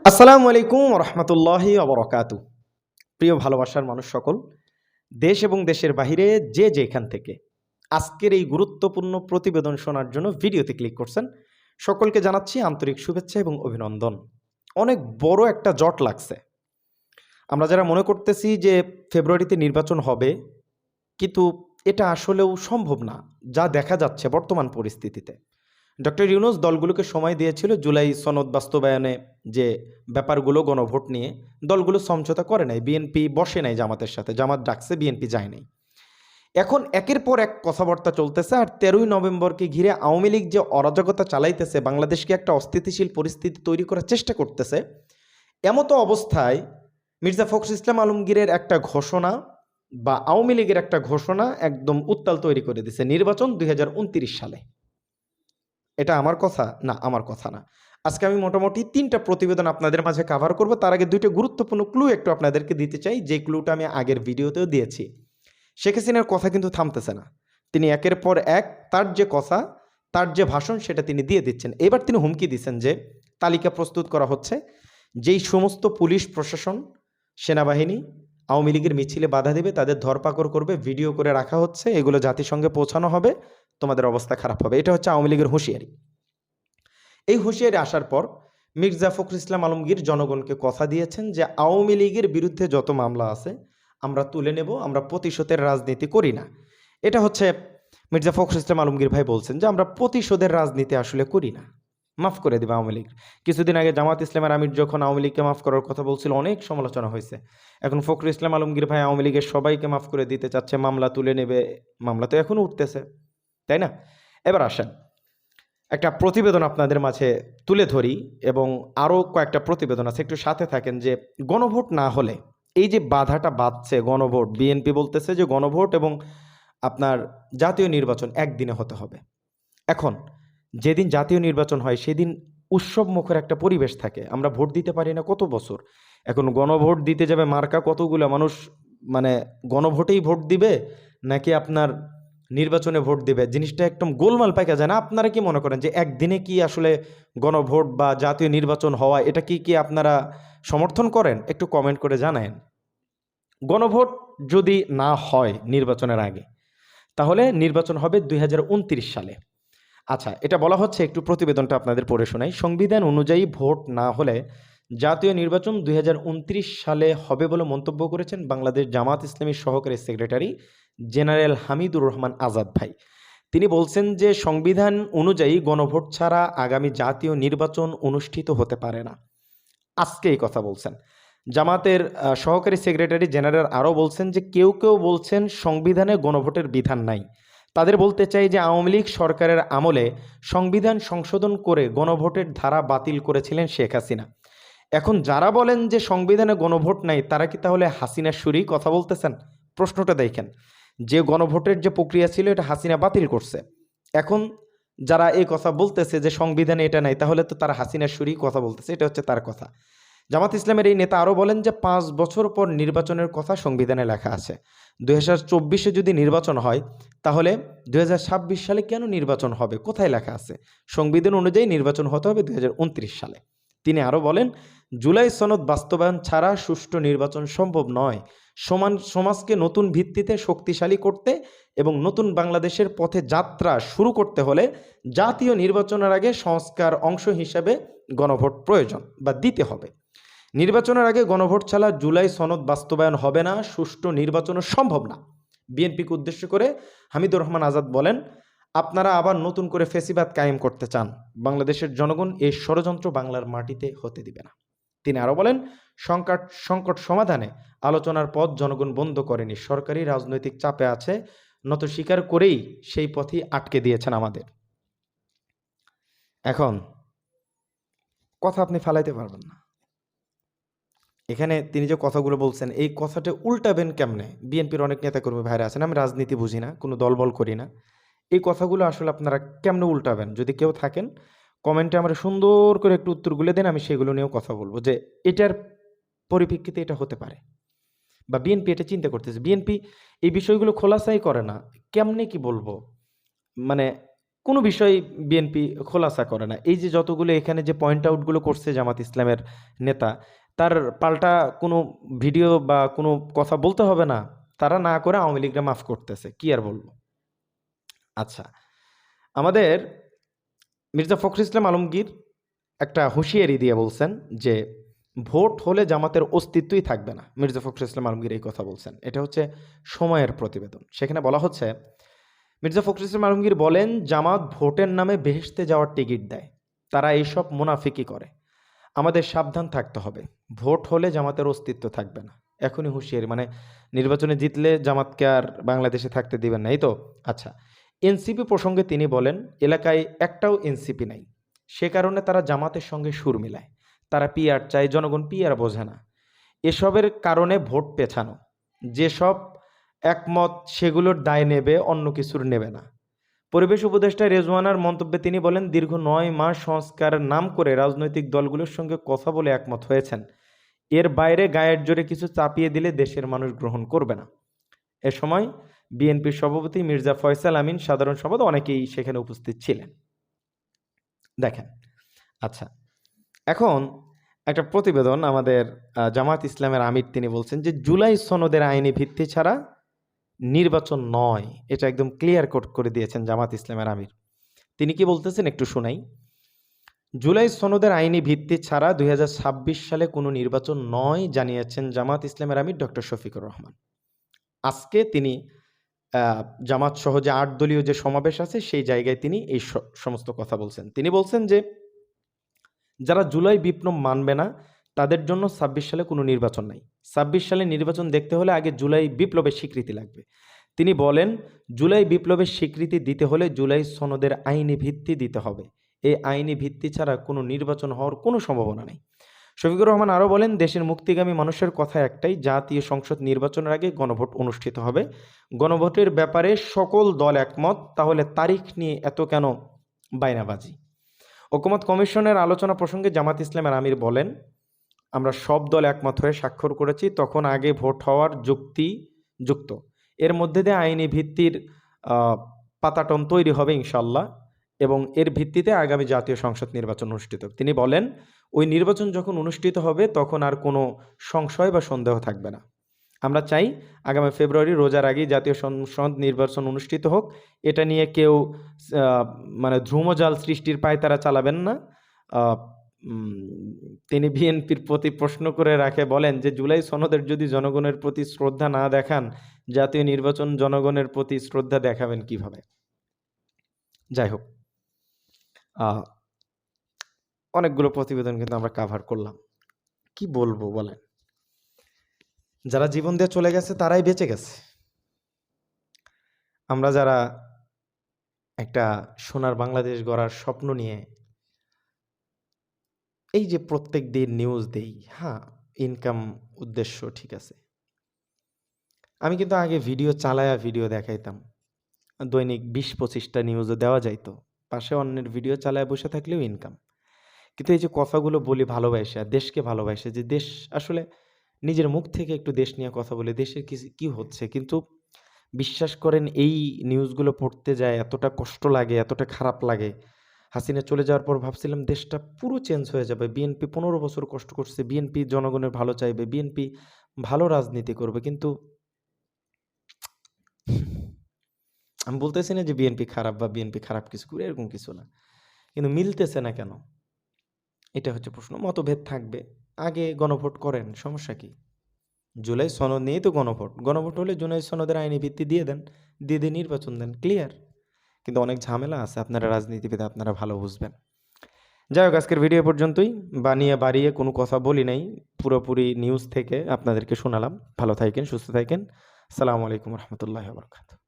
আসসালামু আলাইকুম রহমতুল্লাহি অবরকাতু প্রিয় ভালোবাসার মানুষ সকল, দেশ এবং দেশের বাহিরে যে যেখান থেকে আজকের এই গুরুত্বপূর্ণ প্রতিবেদন শোনার জন্য ভিডিওতে ক্লিক করছেন, সকলকে জানাচ্ছি আন্তরিক শুভেচ্ছা এবং অভিনন্দন। অনেক বড় একটা জট লাগছে। আমরা যারা মনে করতেছি যে ফেব্রুয়ারিতে নির্বাচন হবে, কিন্তু এটা আসলেও সম্ভব না, যা দেখা যাচ্ছে বর্তমান পরিস্থিতিতে। ডক্টর ইউনুস দলগুলোকে সময় দিয়েছিল জুলাই সনদ বাস্তবায়নে যে ব্যাপারগুলো গণভোট নিয়ে, দলগুলো সমঝোতা করে নাই, বিএনপি বসে নাই জামাতের সাথে, জামাত ডাকছে, বিএনপি যায় নাই। এখন একের পর এক কথাবার্তা চলতেছে আর তেরোই নভেম্বরকে ঘিরে আওয়ামী লীগ যে অরাজকতা চালাইতেছে, বাংলাদেশকে একটা অস্থিতিশীল পরিস্থিতি তৈরি করার চেষ্টা করতেছে, এমতো অবস্থায় মির্জা ফখরুল ইসলাম আলমগীরের একটা ঘোষণা বা আওয়ামী লীগের একটা ঘোষণা একদম উত্তাল তৈরি করে দিছে নির্বাচন দুই হাজার উনত্রিশ সালে। এটা আমার কথা? না, আমার কথা না। আজকে আমি মোটামুটি তিনটা প্রতিবেদন আপনাদের মাঝে কাভার করব। তার আগে দুইটা গুরুত্বপূর্ণ ক্লু একটু আপনাদেরকে দিতে চাই। যে ক্লুটা আমি আগের ভিডিওতেও দিয়েছি। শেখ হাসিনার কথা কিন্তু থামতেছে না। তিনি একের পর এক তার যে কথা, তার যে ভাষণ, সেটা তিনি দিয়ে দিচ্ছেন। এবার তিনি হুমকি দিচ্ছেন যে তালিকা প্রস্তুত করা হচ্ছে। যেই সমস্ত পুলিশ প্রশাসন, সেনাবাহিনী আওয়ামী লীগের মিছিলে বাধা দেবে, তাদের ধরপাকড় করবে, ভিডিও করে রাখা হচ্ছে, এগুলো জাতিসংঘে পৌঁছানো হবে, তোমাদের অবস্থা খারাপ হবে। এটা হচ্ছে আওয়ামী লীগের হুঁশিয়ারি। এই হুঁশিয়ারি আসার পর মির্জা ফখরুল ইসলাম আলমগীর জনগণকে কথা দিয়েছেন যে আওয়ামী লীগের বিরুদ্ধে যত মামলা আছে, আমরা তুলে নেব, আমরা প্রতিশোধের রাজনীতি করি না। এটা হচ্ছে মির্জা ফখরুল ইসলাম আলমগীর ভাই বলছেন যে আমরা প্রতিশোধের রাজনীতি আসলে করি না। মাফ করে দেবে আওয়ামী লীগ। কিছুদিন আগে জামাত ইসলামের আমির যখন আওয়ামী লীগকে মাফ করার কথা বলছিল, অনেক সমালোচনা হয়েছে। এখন ফখরুল ইসলাম আলমগীর ভাই আওয়ামী লীগের সবাইকে মাফ করে দিতে চাচ্ছে, মামলা তুলে নেবে, মামলা তো এখনও উঠতেছে, তাই না? এবার আসেন, একটা প্রতিবেদন আপনাদের মাঝে তুলে ধরি এবং আরও কয়েকটা প্রতিবেদন আছে, একটু সাথে থাকেন যে গণভোট না হলে, এই যে বাধাটা বাঁধছে গণভোট, বিএনপি বলতেছে যে গণভোট এবং আপনার জাতীয় নির্বাচন একদিনে হতে হবে। এখন যেদিন জাতীয় নির্বাচন হয়, সেদিন উৎসব মুখের একটা পরিবেশ থাকে। আমরা ভোট দিতে পারি না কত বছর। এখন গণভোট দিতে যাবে মার্কা কতগুলো? মানুষ মানে গণভোটেই ভোট দিবে নাকি আপনার নির্বাচনে ভোট দিবে? জিনিসটা একদম গোলমাল পাইকা যায় না। আপনারা কি মনে করেন যে একদিনে কি আসলে গণভোট বা জাতীয় নির্বাচন হওয়া, এটা কি কি আপনারা সমর্থন করেন? একটু কমেন্ট করে জানায়েন। গণভোট যদি না হয় নির্বাচনের আগে, তাহলে নির্বাচন হবে দুই হাজার উনত্রিশ সালে। আচ্ছা এটা বলা হচ্ছে একটু প্রতিবেদনটা আপনাদের পড়ে শোনাই। সংবিধান অনুযায়ী ভোট না হলে জাতীয় নির্বাচন দুই হাজার উনত্রিশ সালে হবে বলে মন্তব্য করেছেন বাংলাদেশ জামাত ইসলামী সহকারী সেক্রেটারি জেনারেল হামিদুর রহমান আজাদ ভাই। তিনি বলছেন যে, সংবিধান অনুযায়ী গণভোট ছাড়া আগামী জাতীয় নির্বাচন অনুষ্ঠিত হতে পারে না। আজকে এই কথা বলছেন। জামাতের সহকারী সেক্রেটারি জেনারেল আরও বলছেন যে, কেউ কেউ বলছেন সংবিধানে গণভোটের বিধান নাই। তাদের বলতে চাই যে আওয়ামী লীগ সরকারের আমলে সংবিধান সংশোধন করে গণভোটের ধারা বাতিল করেছিলেন শেখ হাসিনা। এখন যারা বলেন যে সংবিধানে গণভোট নাই, তারা কি তাহলে হাসিনার সুরেই কথা বলতেছেন? প্রশ্নটা দেখেন। যে গণভোটের যে প্রক্রিয়া ছিল, এটা হাসিনা বাতিল করছে। এখন যারা এই কথা বলতেছে যে সংবিধানে এটা নাই, তাহলে তো তারা হাসিনার সুরেই কথা বলতেছে, এটা হচ্ছে তার কথা। জামাত ইসলামের এই নেতা আরও বলেন যে পাঁচ বছর পর নির্বাচনের কথা সংবিধানে লেখা আছে। দুই হাজার যদি নির্বাচন হয়, তাহলে দুই হাজার ছাব্বিশ সালে কেন নির্বাচন হবে? কোথায় লেখা আছে? সংবিধান অনুযায়ী নির্বাচন হতে হবে দুই হাজার উনত্রিশ সালে। তিনি আরও বলেন, জুলাই সনদ বাস্তবায়ন ছাড়া সুষ্ঠু নির্বাচন সম্ভব নয়। সমান সমাজকে নতুন ভিত্তিতে শক্তিশালী করতে এবং নতুন বাংলাদেশের পথে যাত্রা শুরু করতে হলে জাতীয় নির্বাচনের আগে সংস্কার অংশ হিসেবে গণভোট প্রয়োজন বা দিতে হবে। নির্বাচনের আগে গণভোট ছাড়া জুলাই সনদ বাস্তবায়ন হবে না, সুষ্ঠু নির্বাচনও সম্ভব না। বিএনপিকে উদ্দেশ্য করে হামিদুর রহমান আজাদ বলেন, আপনারা আবার নতুন করে ফেসিবাদ কায়েম করতে চান। বাংলাদেশের জনগণ এই ষড়যন্ত্র বাংলার মাটিতে হতে দিবে না। তিনি আরও বলেন, সংকট সংকট সমাধানে আলোচনার পথ জনগণ বন্ধ করেনি। সরকারি রাজনৈতিক চাপে আছে, নত স্বীকার করেই সেই পথই আটকে দিয়েছেন আমাদের। এখন, কথা আপনি ফালাইতে পারবেন না। এখানে তিনি যে কথাগুলো বলছেন, এই কথাটা উল্টাবেন কেমনে? বিএনপির অনেক নেতাকর্মী ভাইরা আছেন আমি রাজনীতি বুঝি না, কোনো দলবল করি না। এই কথাগুলো আসলে আপনারা কেমনে উল্টাবেন? যদি কেউ থাকেন, কমেন্টে আমরা সুন্দর করে একটু উত্তরগুলো দেন, আমি সেগুলো নিয়েও কথা বলব যে এটার পরিপ্রেক্ষিতে এটা হতে পারে। বা বিএনপি এটা চিন্তা করতেছে, বিএনপি এই বিষয়গুলো খোলাসাই করে না, কেমনে কি বলব? মানে কোনো বিষয় বিএনপি খোলাসা করে না। এই যে যতগুলো এখানে যে পয়েন্ট আউটগুলো করছে জামাত ইসলামের নেতা তার পাল্টা কোনো ভিডিও বা কোনো কথা বলতে হবে না। তারা না করে আওয়ামী লীগরা মাফ করতেছে, কি আর বলব? আচ্ছা আমাদের মির্জা ফখর ইসলাম আলমগীর একটা হুঁশিয়ারি দিয়ে বলছেন যে, ভোট হলে জামাতের অস্তিত্বই থাকবে না, মির্জা ফখরুল ইসলাম আলমগীর এই কথা বলছেন। এটা হচ্ছে সময়ের প্রতিবেদন। সেখানে বলা হচ্ছে, মির্জা ফখরুল ইসলাম আলমগীর বলেন, জামাত ভোটের নামে বেহেশতে যাওয়ার টিকিট দেয়। তারা এইসব মুনাফিকি করে। আমাদের সাবধান থাকতে হবে। ভোট হলে জামাতের অস্তিত্ব থাকবে না। এখনই হুঁশিয়ারি মানে নির্বাচনে জিতলে জামাতকে আর বাংলাদেশে থাকতে দিবেন না তো? আচ্ছা এনসিপি প্রসঙ্গে তিনি বলেন, এলাকায় একটাও এনসিপি নাই। সে কারণে তারা জামাতের সঙ্গে সুর মিলায়। তারা পিআর চায়, জনগণ পিআর বোঝে না। এসবের কারণে ভোট পেছানো। যেসব একমত, সেগুলোর দায় নেবে, অন্য কিছুর নেবে না। পরিবেশ উপদেষ্টা রেজওয়ানার মন্তব্যে তিনি বলেন, দীর্ঘ নয় মাস সংস্কারের নাম করে রাজনৈতিক দলগুলোর সঙ্গে কথা বলে একমত হয়েছেন। এর বাইরে গায়ের জোরে কিছু চাপিয়ে দিলে দেশের মানুষ গ্রহণ করবে না। এ সময় বিএনপির সভাপতি মির্জা ফয়সাল আমিন সাধারণ সম্পাদক অনেকেই সেখানে উপস্থিত ছিলেন। দেখেন আচ্ছা এখন একটা প্রতিবেদন আমাদের জামাত ইসলামের আমির তিনি বলছেন যে, জুলাই সনদের আইনি ভিত্তি ছাড়া নির্বাচন নয়, এটা একদম ক্লিয়ার কোট করে দিয়েছেন জামাত ইসলামের আমির। তিনি কি বলতেছেন একটু শোনাই? জুলাই সনদের আইনি ভিত্তি ছাড়া দুই হাজার ছাব্বিশ সালে কোনো নির্বাচন নয় জানিয়েছেন জামাত ইসলামের আমির ডক্টর শফিকুর রহমান। আজকে তিনি জামাত সহ যে আট দলীয় যে সমাবেশ আছে সেই জায়গায় তিনি এই সমস্ত কথা বলছেন। তিনি বলছেন যে, যারা জুলাই বিপ্লব মানবে না, তাদের জন্য ছাব্বিশ সালে কোনো নির্বাচন নাই। ছাব্বিশ সালে নির্বাচন দেখতে হলে আগে জুলাই বিপ্লবের স্বীকৃতি লাগবে। তিনি বলেন, জুলাই বিপ্লবের স্বীকৃতি দিতে হলে জুলাই সনদের আইনি ভিত্তি দিতে হবে। এই আইনি ভিত্তি ছাড়া কোনো নির্বাচন হওয়ার কোনো সম্ভাবনা নেই। শফিকুর রহমান আরও বলেন, দেশের মুক্তিগামী মানুষের কথা একটাই, জাতীয় সংসদ নির্বাচনের আগে গণভোট অনুষ্ঠিত হবে। গণভোটের ব্যাপারে সকল দল একমত, তাহলে তারিখ নিয়ে এত কেন বাইনাবাজি? ঐকমত কমিশনের আলোচনা প্রসঙ্গে জামাত ইসলামের আমির বলেন আমরা সব দল একমত হয়ে স্বাক্ষর করেছি, তখন আগে ভোট হওয়ার যুক্তি যুক্ত। এর মধ্যে দিয়ে আইনি ভিত্তির পাতাটন তৈরি হবে ইনশাল্লাহ এবং এর ভিত্তিতে আগামী জাতীয় সংসদ নির্বাচন অনুষ্ঠিত। তিনি বলেন, ওই নির্বাচন যখন অনুষ্ঠিত হবে, তখন আর কোনো সংশয় বা সন্দেহ থাকবে না। আমরা চাই আগামী ফেব্রুয়ারি রোজার আগেই জাতীয় সংসদ নির্বাচন অনুষ্ঠিত হোক। এটা নিয়ে কেউ মানে ধ্রুমজাল সৃষ্টির পায় তারা চালাবেন না। তিনি বিএনপির প্রতি প্রশ্ন করে রাখে, বলেন যে, জুলাই সনদের যদি জনগণের প্রতি শ্রদ্ধা না দেখান, জাতীয় নির্বাচন জনগণের প্রতি শ্রদ্ধা দেখাবেন কীভাবে? যাই হোক অনেকগুলো প্রতিবেদন কিন্তু আমরা কাভার করলাম। কি বলব বলেন? যারা জীবন দিয়ে চলে গেছে, তারাই বেঁচে গেছে। আমরা যারা একটা সোনার বাংলাদেশ গড়ার স্বপ্ন নিয়ে এই যে প্রত্যেক দিন নিউজ দেই হ্যাঁ ইনকাম উদ্দেশ্য ঠিক আছে। আমি কিন্তু আগে ভিডিও চালায়া ভিডিও দেখাইতাম। দৈনিক বিশ পঁচিশটা নিউজও দেওয়া যাইতো। পাশে অন্যের ভিডিও চালায় বসে থাকলেও ইনকাম কিন্তু এই যে কথাগুলো বলি ভালোবাসে আর দেশকে ভালোবাসে যে দেশ আসলে নিজের মুখ থেকে একটু দেশ নিয়ে কথা বলে, দেশের কি কি হচ্ছে? কিন্তু বিশ্বাস করেন এই নিউজগুলো পড়তে যায়, এতটা কষ্ট লাগে, এতটা খারাপ লাগে। হাসিনা চলে যাওয়ার পর ভাবছিলাম দেশটা পুরো চেঞ্জ হয়ে যাবে। বিএনপি পনেরো বছর কষ্ট করছে বিএনপি জনগণের ভালো চাইবে বিএনপি ভালো রাজনীতি করবে, কিন্তু আমি বলতেছি না যে বিএনপি খারাপ বা বিএনপি খারাপ কিছু করে এরকম কিছু না, কিন্তু মিলতেছে না কেন? এটা হচ্ছে প্রশ্ন, মতভেদ থাকবে। আগে গণভোট করেন, সমস্যা কি? জুলাই সনদ নিয়েই তো গণভোট। গণভোট হলে জুলাই সনদের আইনি ভিত্তি দিয়ে দেন, দিয়ে দিয়ে নির্বাচন দেন ক্লিয়ার কিন্তু অনেক ঝামেলা আছে, আপনারা রাজনীতিবিদ আপনারা ভালো বুঝবেন। যাই হোক, আজকের ভিডিও পর্যন্তই। বানিয়ে বাড়িয়ে কোনো কথা বলি নাই, পুরোপুরি নিউজ থেকে আপনাদেরকে শোনালাম। ভালো থাকেন, সুস্থ থাকেন। সালামু আলাইকুম রহমতুল্লাহ বরকাত